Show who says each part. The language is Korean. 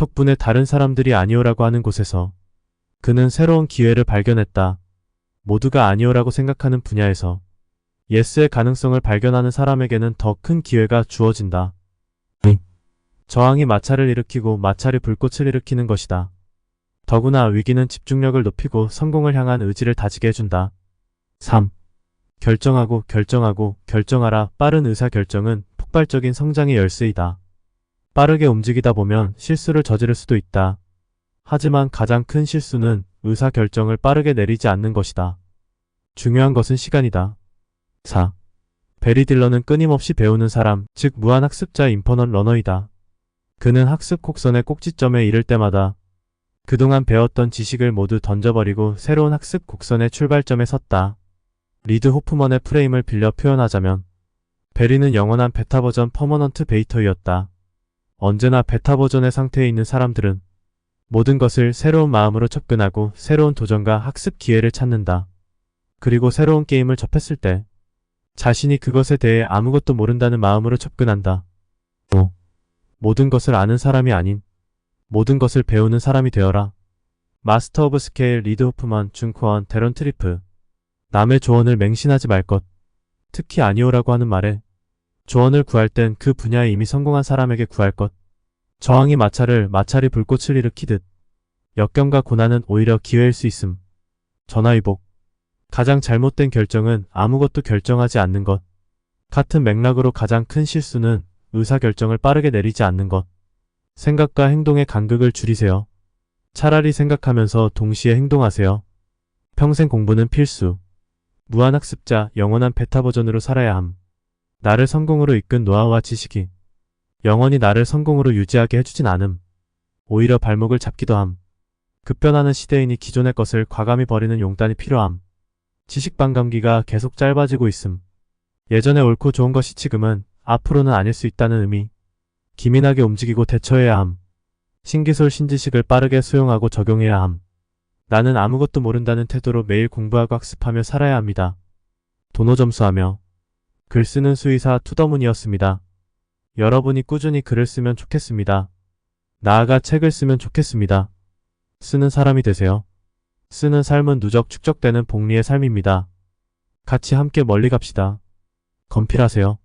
Speaker 1: 덕분에 다른 사람들이 아니오라고 하는 곳에서 그는 새로운 기회를 발견했다. 모두가 아니오라고 생각하는 분야에서 예스의 가능성을 발견하는 사람에게는 더 큰 기회가 주어진다. 저항이 마찰을 일으키고 마찰이 불꽃을 일으키는 것이다. 더구나 위기는 집중력을 높이고 성공을 향한 의지를 다지게 해준다. 3. 결정하고 결정하고 결정하라 빠른 의사결정은 폭발적인 성장의 열쇠이다. 빠르게 움직이다 보면 실수를 저지를 수도 있다. 하지만 가장 큰 실수는 의사결정을 빠르게 내리지 않는 것이다. 중요한 것은 시간이다. 4. 베리 딜러는 끊임없이 배우는 사람, 즉 무한학습자 인퍼넌 러너이다. 그는 학습 곡선의 꼭지점에 이를 때마다 그동안 배웠던 지식을 모두 던져버리고 새로운 학습 곡선의 출발점에 섰다. 리드 호프먼의 프레임을 빌려 표현하자면 베리는 영원한 베타 버전 퍼머넌트 베이터이었다. 언제나 베타 버전의 상태에 있는 사람들은 모든 것을 새로운 마음으로 접근하고 새로운 도전과 학습 기회를 찾는다. 그리고 새로운 게임을 접했을 때 자신이 그것에 대해 아무것도 모른다는 마음으로 접근한다. 5. 모든 것을 아는 사람이 아닌 모든 것을 배우는 사람이 되어라. 마스터 오브 스케일 리드 호프먼 중코원 데런 트리프 남의 조언을 맹신하지 말 것. 특히 아니오라고 하는 말에 조언을 구할 땐 그 분야에 이미 성공한 사람에게 구할 것. 저항이 마찰을 마찰이 불꽃을 일으키듯 역경과 고난은 오히려 기회일 수 있음. 전화위복. 가장 잘못된 결정은 아무것도 결정하지 않는 것. 같은 맥락으로 가장 큰 실수는 의사결정을 빠르게 내리지 않는 것. 생각과 행동의 간극을 줄이세요. 차라리 생각하면서 동시에 행동하세요. 평생 공부는 필수. 무한학습자 영원한 베타 버전으로 살아야 함. 나를 성공으로 이끈 노하우와 지식이 영원히 나를 성공으로 유지하게 해주진 않음. 오히려 발목을 잡기도 함. 급변하는 시대이니 기존의 것을 과감히 버리는 용단이 필요함. 지식 반감기가 계속 짧아지고 있음. 예전에 옳고 좋은 것이 지금은 앞으로는 아닐 수 있다는 의미. 기민하게 움직이고 대처해야 함. 신기술 신지식을 빠르게 수용하고 적용해야 함. 나는 아무것도 모른다는 태도로 매일 공부하고 학습하며 살아야 합니다. 도노 점수하며 글 쓰는 수의사 투더문이었습니다. 여러분이 꾸준히 글을 쓰면 좋겠습니다. 나아가 책을 쓰면 좋겠습니다. 쓰는 사람이 되세요. 쓰는 삶은 누적 축적되는 복리의 삶입니다. 같이 함께 멀리 갑시다. 건필하세요.